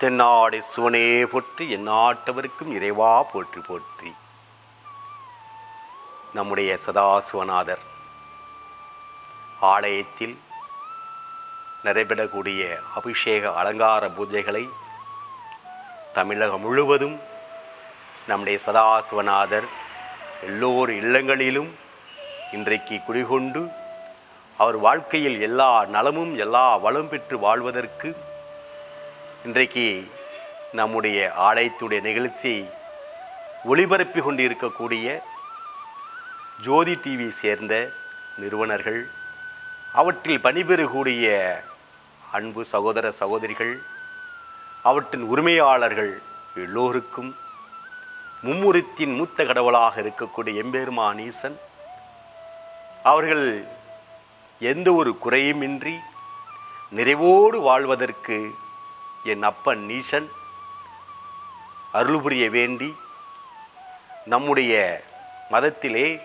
தென்னாடு சிவனே போற்றி எந்நாட்டவருக்கும் இறைவா போற்றி போற்றி. நம்முடைய சதாசிவநாதர் ஆலயத்தில் நடைபெறக்கூடிய அபிஷேக அலங்கார பூஜைகளை தமிழகம் முழுவதும் நம்முடைய சதாசிவநாதர் எல்லோர் இல்லங்களிலும் இன்றைக்கு குடிகொண்டு அவர் வாழ்க்கையில் எல்லா நலமும் எல்லா வளம் பெற்று வாழ்வதற்கு இன்றைக்கு நம்முடைய ஆலயத்துடைய நிகழ்ச்சியை ஒளிபரப்பி கொண்டு இருக்கக்கூடிய ஜோதி டிவி சேர்ந்த நிறுவனர்கள் அவற்றில் பணிபெறக்கூடிய அன்பு சகோதர சகோதரிகள் அவற்றின் உரிமையாளர்கள் எல்லோருக்கும் மும்முரத்தின் மூத்த கடவுளாக இருக்கக்கூடிய எம்பெருமான் ஈசன் அவர்கள் எந்த ஒரு குறையுமின்றி நிறைவோடு வாழ்வதற்கு என் அப்பன் நீசன் அருள்புரிய வேண்டி நம்முடைய மதத்திலே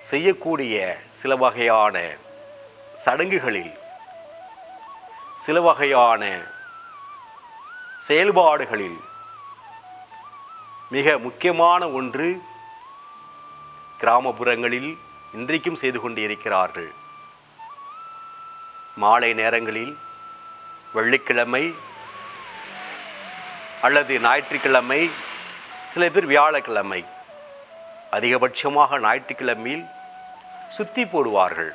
செய்யக்கூடிய சில வகையான சடங்குகளில் சில வகையான செயல்பாடுகளில் மிக முக்கியமான ஒன்று கிராமப்புறங்களில் இன்றைக்கும் செய்து கொண்டிருக்கிறார்கள். மாலை நேரங்களில் வெள்ளிக்கிழமை அல்லது ஞாயிற்றுக்கிழமை சில பேர் வியாழக்கிழமை. அதிகபட்சமாக ஞாயிற்றுக்கிழமையில் சுத்தி போடுவார்கள்.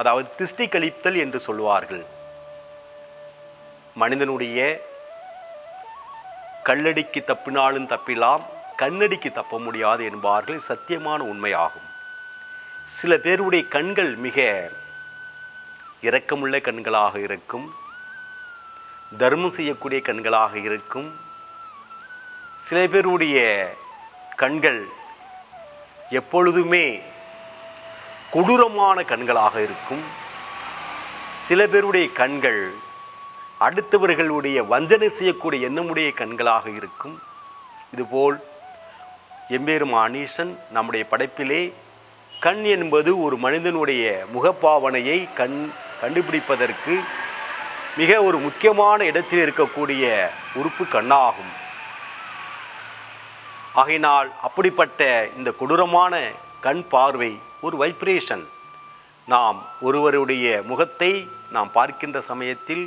அதாவது திஷ்டி கழித்தல் என்று சொல்வார்கள் மனிதனுடைய கல்லடிக்கு தப்பினாலும் தப்பிலாம் கண்ணடிக்கு தப்ப முடியாது என்பார்கள். சத்தியமான உண்மையாகும். சில பேருடைய கண்கள் மிக இரக்கமுள்ள கண்களாக இருக்கும். தர்மம் செய்யக்கூடிய கண்களாக இருக்கும். சில பேருடைய கண்கள் எப்பொழுதுமே கொடூரமான கண்களாக இருக்கும். சில பேருடைய கண்கள் அடுத்தவர்களுடைய வஞ்சனை செய்யக்கூடிய எண்ணமுடைய கண்களாக இருக்கும். இதுபோல் எம்பெருமானீசன் நம்முடைய படைப்பிலே கண் என்பது ஒரு மனிதனுடைய முகப்பாவனையை கண் கண்டுபிடிப்பதற்கு மிக ஒரு முக்கியமான இடத்தில் இருக்கக்கூடிய உறுப்பு கண்ணாகும். ஆகையினால் அப்படிப்பட்ட இந்த கொடூரமான கண் பார்வை ஒரு வைப்ரேஷன் நாம் ஒருவருடைய முகத்தை நாம் பார்க்கின்ற சமயத்தில்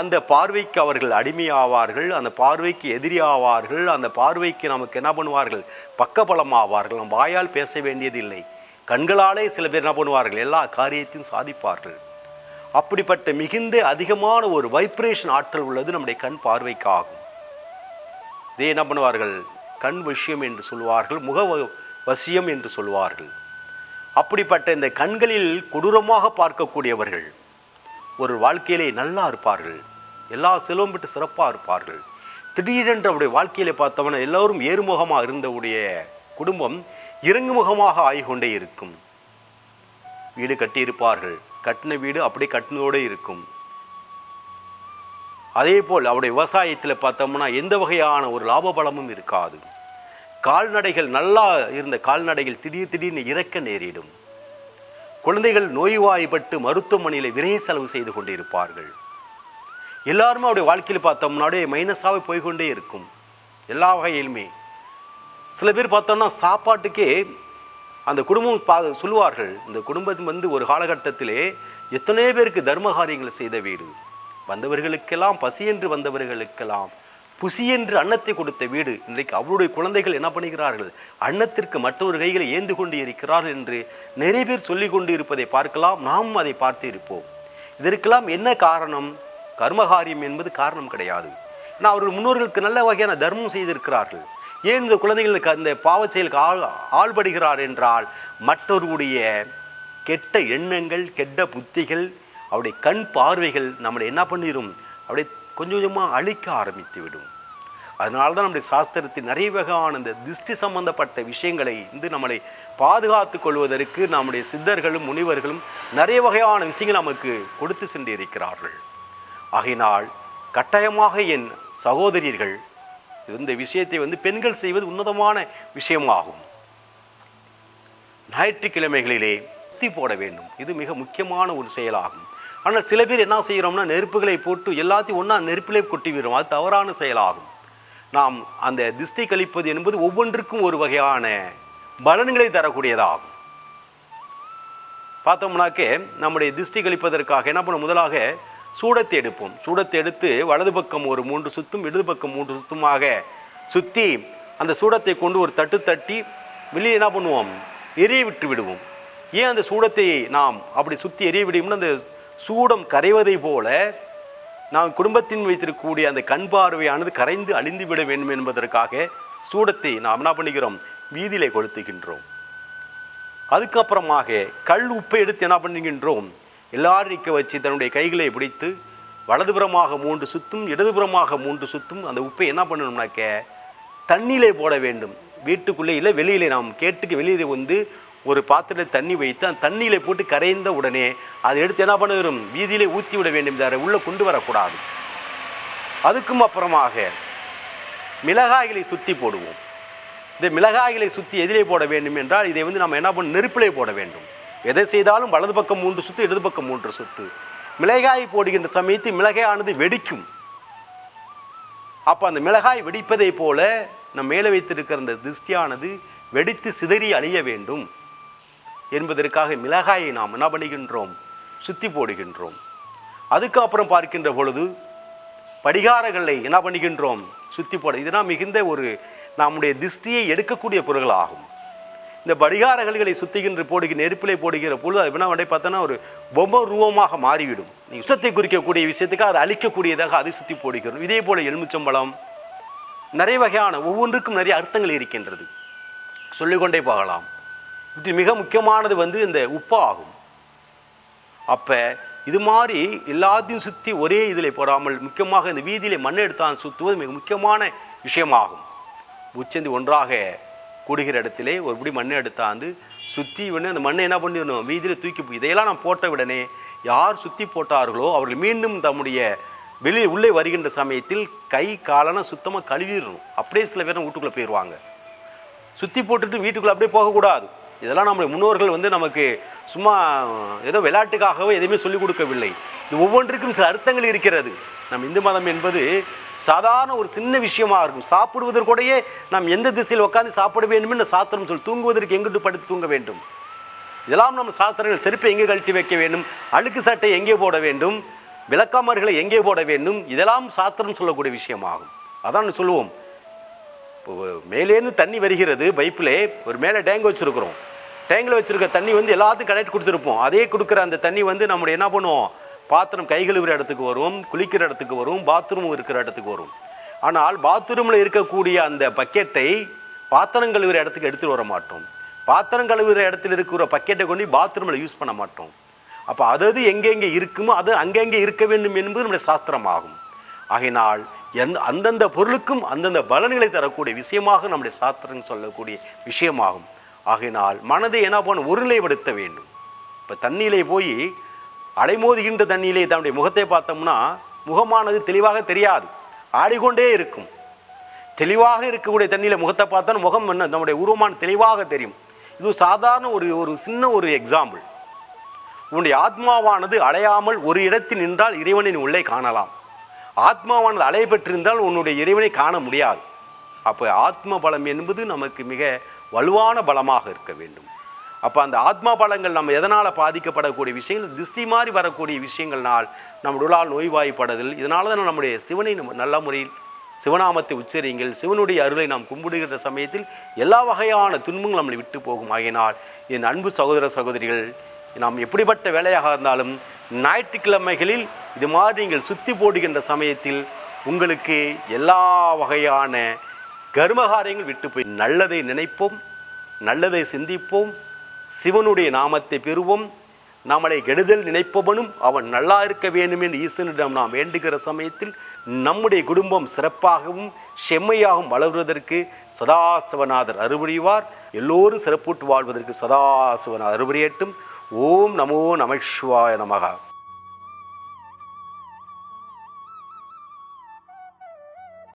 அந்த பார்வைக்கு அவர்கள் அடிமையாவார்கள் அந்த பார்வைக்கு எதிரி ஆவார்கள் அந்த பார்வைக்கு நமக்கு என்ன பண்ணுவார்கள்? பக்கபலம் ஆவார்கள் நம் வாயால் பேச வேண்டியதில்லை. கண்களாலே சில பேர் என்ன பண்ணுவார்கள்? எல்லா காரியத்தையும் சாதிப்பார்கள். அப்படிப்பட்ட மிகுந்த அதிகமான ஒரு வைப்ரேஷன் ஆற்றல் உள்ளது நம்முடைய கண் பார்வைக்கு ஆகும் இதே என்ன பண்ணுவார்கள்? கண் விஷயம் என்று சொல்வார்கள் முக வ- வசியம் என்று சொல்வார்கள் அப்படிப்பட்ட இந்த கண்களில் கொடூரமாக பார்க்கக்கூடியவர்கள் ஒரு வாழ்க்கையிலே நல்லா இருப்பார்கள். எல்லா செல்வம் பெற்று சிறப்பாக இருப்பார்கள். திடீரென்று அவருடைய வாழ்க்கையிலே பார்த்தவன எல்லோரும் ஏறுமுகமாக இருந்தவுடைய குடும்பம் இறங்குமுகமாக ஆகிக்கொண்டே இருக்கும். வீடு கட்டியிருப்பார்கள். கட்டின வீடு அப்படியே கட்டினதோடு இருக்கும். அதே போல் அவருடைய விவசாயத்தில் பார்த்தோம்னா எந்த வகையான ஒரு லாப பலமும் இருக்காது. கால்நடைகள் நல்லா இருந்த கால்நடைகள் திடீர் திடீர்னு இறக்க நேரிடும். குழந்தைகள் நோய்வாய்ப்பட்டு மருத்துவமனையில் விரைய செலவு செய்து கொண்டிருப்பார்கள் எல்லாருமே அவருடைய வாழ்க்கையில் பார்த்தோம்னா அப்படியே மைனஸாகவே போய்க்கொண்டே இருக்கும். எல்லா வகையிலுமே. சில பேர் பார்த்தோம்னா சாப்பாட்டுக்கே அந்த குடும்பம் பா சொல்லுவார்கள் இந்த குடும்பம் வந்து ஒரு காலகட்டத்திலே எத்தனை பேருக்கு தர்ம காரியங்களை செய்த வீடு. வந்தவர்களுக்கெல்லாம் பசி என்று வந்தவர்களுக்கெல்லாம் புசி என்று அன்னத்தை கொடுத்த வீடு. இன்றைக்கு அவருடைய குழந்தைகள் என்ன பண்ணுகிறார்கள் அன்னத்திற்கு மற்றொரு கைகளை ஏந்து கொண்டு இருக்கிறார்கள் என்று நிறைய பேர் சொல்லிக் கொண்டு இருப்பதை பார்க்கலாம். நாமும் அதை பார்த்து இருப்போம். இதற்கெல்லாம் என்ன காரணம்? கர்மகாரியம் என்பது காரணம் கிடையாது. ஏன்னா அவர்கள் முன்னோர்களுக்கு நல்ல வகையான தர்மம் செய்திருக்கிறார்கள். ஏன் இந்த குழந்தைகளுக்கு அந்த பாவ செயலுக்கு ஆள் ஆள்படுகிறார் என்றால் மற்றவர்களுடைய கெட்ட எண்ணங்கள் கெட்ட புத்திகள் அவருடைய கண் பார்வைகள் நம்மளை என்ன பண்ணிடும் அப்படியே கொஞ்சம் கொஞ்சமாக அழிக்க ஆரம்பித்து விடும். அதனால தான் நம்முடைய சாஸ்திரத்தில் நிறைய வகையான இந்த திருஷ்டி சம்பந்தப்பட்ட விஷயங்களை வந்து நம்மளை பாதுகாத்து கொள்வதற்கு நம்முடைய சித்தர்களும் முனிவர்களும் நிறைய வகையான விஷயங்கள் நமக்கு கொடுத்து சென்று இருக்கிறார்கள். ஆகையினால் கட்டாயமாக என் சகோதரியர்கள் இந்த விஷயத்தை வந்து பெண்கள் செய்வது உன்னதமான விஷயமாகும். ஞாயிற்றுக்கிழமைகளிலே சுத்தி போட வேண்டும். இது மிக முக்கியமான ஒரு செயலாகும். ஆனால் சில பேர் என்ன செய்கிறோம்னா நெருப்புகளை போட்டு எல்லாத்தையும் ஒன்றா நெருப்பிலே கொட்டிவிடும் அது தவறான செயலாகும். நாம் அந்த திஷ்டி கழிப்பது என்பது ஒவ்வொன்றுக்கும் ஒரு வகையான பலன்களை தரக்கூடியதாகும். பார்த்தோம்னாக்கே நம்முடைய திஷ்டி கழிப்பதற்காக என்ன பண்ண முதலாக சூடத்தை எடுப்போம். சூடத்தை எடுத்து வலது பக்கம் ஒரு மூன்று சுத்தும் இடது பக்கம் மூன்று சுத்துமாக சுற்றி அந்த சூடத்தை கொண்டு ஒரு தட்டு தட்டி வெளியே என்ன பண்ணுவோம்? எரிய விட்டு விடுவோம். ஏன் அந்த சூடத்தை நாம் அப்படி சுற்றி எரிய விடுவோம்னு அந்த சூடம் கரைவதை போல நாம் குடும்பத்தின் வைத்திருக்கக்கூடிய அந்த கண் பார்வையானது கரைந்து அழிந்து விட வேண்டும் என்பதற்காக சூடத்தை நாம் என்ன பண்ணுகிறோம்? வீதியிலே கொளுத்துகின்றோம். அதுக்கப்புறமாக கல் உப்பை எடுத்து என்ன பண்ணுகின்றோம்? எல்லாரும் நிற்க வச்சு தன்னுடைய கைகளை பிடித்து வலதுபுறமாக மூன்று சுத்தும் இடதுபுறமாக மூன்று சுத்தும் அந்த உப்பை என்ன பண்ணணும்னாக்க தண்ணியிலே போட வேண்டும். வீட்டுக்குள்ளே இல்லை வெளியிலே. நாம் கேட்டுக்கு வெளியிலே வந்து ஒரு பாத்திரத்தில் தண்ணி வைத்து அந்த தண்ணியிலே போட்டு கரைந்த உடனே அதை எடுத்து என்ன பண்ணுகிறோம் வீதியிலே ஊற்றி விட வேண்டும் அதை உள்ளே கொண்டு வரக்கூடாது. அதுக்கும் அப்புறமாக மிளகாய்களை சுற்றி போடுவோம். இந்த மிளகாய்களை சுற்றி எதிலே போட வேண்டும் என்றால் இதை வந்து நம்ம என்ன பண்ண நெருப்பிலே போட வேண்டும். எதை செய்தாலும் வலது பக்கம் மூன்று சுத்து இடது பக்கம் மூன்று சுத்து. மிளகாய் போடுகின்ற சமயத்தில் மிளகாயானது வெடிக்கும். அப்போ அந்த மிளகாய் வெடிப்பதை போல நம் மேலே வைத்திருக்கிற அந்த திருஷ்டியானது வெடித்து சிதறி அழிய வேண்டும். என்பதற்காக மிளகாயை நாம் என்ன பண்ணுகின்றோம்? சுத்தி போடுகின்றோம். அதுக்கப்புறம் பார்க்கின்ற பொழுது படிகாரங்களை என்ன பண்ணுகின்றோம்? சுத்தி போட. இதனால் மிகுந்த ஒரு நம்முடைய திஷ்டியை எடுக்கக்கூடிய பொருள்களாகும். இந்த படிகாரங்களை சுத்திகின்ற போடுகிற நெருப்பிலே போடுகிற பொழுது அது என்ன பண்ணி பார்த்தோன்னா ஒரு பொம்மை ரூபமாக மாறிவிடும். நீ குறிக்கக்கூடிய விஷயத்துக்கு அதை அழிக்கக்கூடியதாக அதை சுற்றி போடுகிறோம். இதே போல எலுமிச்சம்பழம் நிறைய வகையான ஒவ்வொன்றுக்கும் நிறைய அர்த்தங்கள் இருக்கின்றது. சொல்லிக்கொண்டே போகலாம். இது மிக முக்கியமானது வந்து இந்த உப்பு ஆகும். அப்போ இது மாதிரி எல்லாத்தையும் சுற்றி ஒரே இதில் போடாமல் முக்கியமாக இந்த வீதியிலே மண் எடுத்தான் சுற்றுவது மிக முக்கியமான விஷயமாகும். உச்சந்தி ஒன்றாக கூடுகிற இடத்திலே ஒரு பிடி மண்ணை எடுத்தாந்து சுற்றி உடனே அந்த மண்ணை என்ன பண்ணிடணும்? வீதியில் தூக்கி இதையெல்லாம் நான் போட்ட உடனே யார் சுற்றி போட்டார்களோ அவர்கள் மீண்டும் தம்முடைய வெளியே உள்ளே வருகின்ற சமயத்தில் கை காலனை சுத்தமாக கழுவிடணும். அப்படியே சில பேர் வீட்டுக்குள்ளே போயிடுவாங்க சுற்றி போட்டுட்டு வீட்டுக்குள்ளே அப்படியே போகக்கூடாது. இதெல்லாம் நம்முடைய முன்னோர்கள் வந்து நமக்கு சும்மா ஏதோ விளையாட்டுக்காகவோ எதுவுமே சொல்லிக் கொடுக்கவில்லை. இது ஒவ்வொன்றுக்கும் சில அர்த்தங்கள் இருக்கிறது. நம் இந்து மதம் என்பது சாதாரண ஒரு சின்ன விஷயமா இருக்கும். சாப்பிடுவதற்கூடயே நாம் எந்த திசையில் உட்காந்து சாப்பிட வேண்டும் என்று சாஸ்திரம் சொல்லி தூங்குவதற்கு எங்கிட்டு படுத்து தூங்க வேண்டும்? இதெல்லாம் நம்ம சாஸ்திரங்கள் செருப்பை எங்கே கழட்டி வைக்க வேண்டும்? அழுக்கு சட்டை எங்கே போட வேண்டும்? விளக்காமர்களை எங்கே போட வேண்டும்? இதெல்லாம் சாஸ்திரம் சொல்லக்கூடிய விஷயமாகும். அதான் சொல்லுவோம். இப்போ மேலேருந்து தண்ணி வருகிறது பைப்பிலே ஒரு மேலே டேங்க் வச்சுருக்குறோம். டேங்கில் வச்சுருக்க தண்ணி வந்து எல்லாத்துக்கும் கனெக்ட் கொடுத்துருப்போம். அதே கொடுக்குற அந்த தண்ணி வந்து நம்முடைய என்ன பண்ணுவோம்? பாத்திரம் கை கழுவுற இடத்துக்கு வரும் குளிக்கிற இடத்துக்கு வரும் பாத்ரூம் இருக்கிற இடத்துக்கு வரும். ஆனால் பாத்ரூமில் இருக்கக்கூடிய அந்த பக்கெட்டை பாத்திரம் கழுவுற இடத்துக்கு எடுத்துகிட்டு வர மாட்டோம். பாத்திரம் கழுவுற இடத்துல இருக்கிற பக்கெட்டை கொண்டு பாத்ரூமில் யூஸ் பண்ண மாட்டோம். அப்போ அதது எங்கெங்கே இருக்குமோ அது அங்கங்கே இருக்க வேண்டும் என்பது நம்முடைய சாஸ்திரமாகும். ஆகையினால் எந்த அந்தந்த பொருளுக்கும் அந்தந்த பலன்களை தரக்கூடிய விஷயமாக நம்முடைய சாஸ்திரம் சொல்லக்கூடிய விஷயமாகும். ஆகையினால் மனதை என்ன பண்ண ஒருநிலைப்படுத்த வேண்டும். இப்போ தண்ணியிலே போய் அலைமோதுகின்ற தண்ணியிலே தன்னுடைய முகத்தை பார்த்தோம்னா முகமானது தெளிவாக தெரியாது. ஆடிக்கொண்டே இருக்கும். தெளிவாக இருக்கக்கூடிய தண்ணியில் முகத்தை பார்த்தா முகம் என்ன? நம்முடைய உருவமான தெளிவாக தெரியும். இது ஒரு சாதாரண ஒரு ஒரு சின்ன ஒரு எக்ஸாம்பிள் உன்னுடைய ஆத்மாவானது அலையாமல் ஒரு இடத்தில் நின்றால் இறைவனின் உள்ளே காணலாம். ஆத்மாவானது அலை பெற்றிருந்தால் உன்னுடைய இறைவனை காண முடியாது. அப்போ ஆத்ம பலம் என்பது நமக்கு மிக வலுவான பலமாக இருக்க வேண்டும். அப்போ அந்த ஆத்மா பலங்கள் நம்ம எதனால் பாதிக்கப்படக்கூடிய விஷயங்கள் திருஷ்டி மாதிரி வரக்கூடிய விஷயங்கள்னால் நம்ம உடலால் நோய்வாய்ப்படுதல். இதனால தான் நம்முடைய சிவனை நம்ம நல்ல முறையில் சிவநாமத்தை உச்சரியுங்கள். சிவனுடைய அருளை நாம் கும்பிடுகின்ற சமயத்தில் எல்லா வகையான துன்பங்களும் நம்மளை விட்டு போகும். ஆகினால் என் அன்பு சகோதர சகோதரிகள் நாம் எப்படிப்பட்ட வேலையாக இருந்தாலும் ஞாயிற்றுக்கிழமைகளில் இது மாதிரி நீங்கள் சுத்தி போடுகின்ற சமயத்தில் உங்களுக்கு எல்லா வகையான கர்மகாரியங்கள் விட்டு போய் நல்லதை நினைப்போம் நல்லதை சிந்திப்போம் சிவனுடைய நாமத்தை பெறுவோம். நம்மளை கெடுதல் நினைப்பவனும் அவன் நல்லா இருக்க வேண்டும் என்று ஈசனிடம் நாம் வேண்டுகிற சமயத்தில் நம்முடைய குடும்பம் சிறப்பாகவும் செம்மையாகவும் வளர்வதற்கு சதாசிவநாதர் அறுபுரிவார் எல்லோரும் சிறப்புட்டு வாழ்வதற்கு சதாசிவநாதர் அறுபுரியட்டும் ஓம் நமோ நமசிவாய நமகா.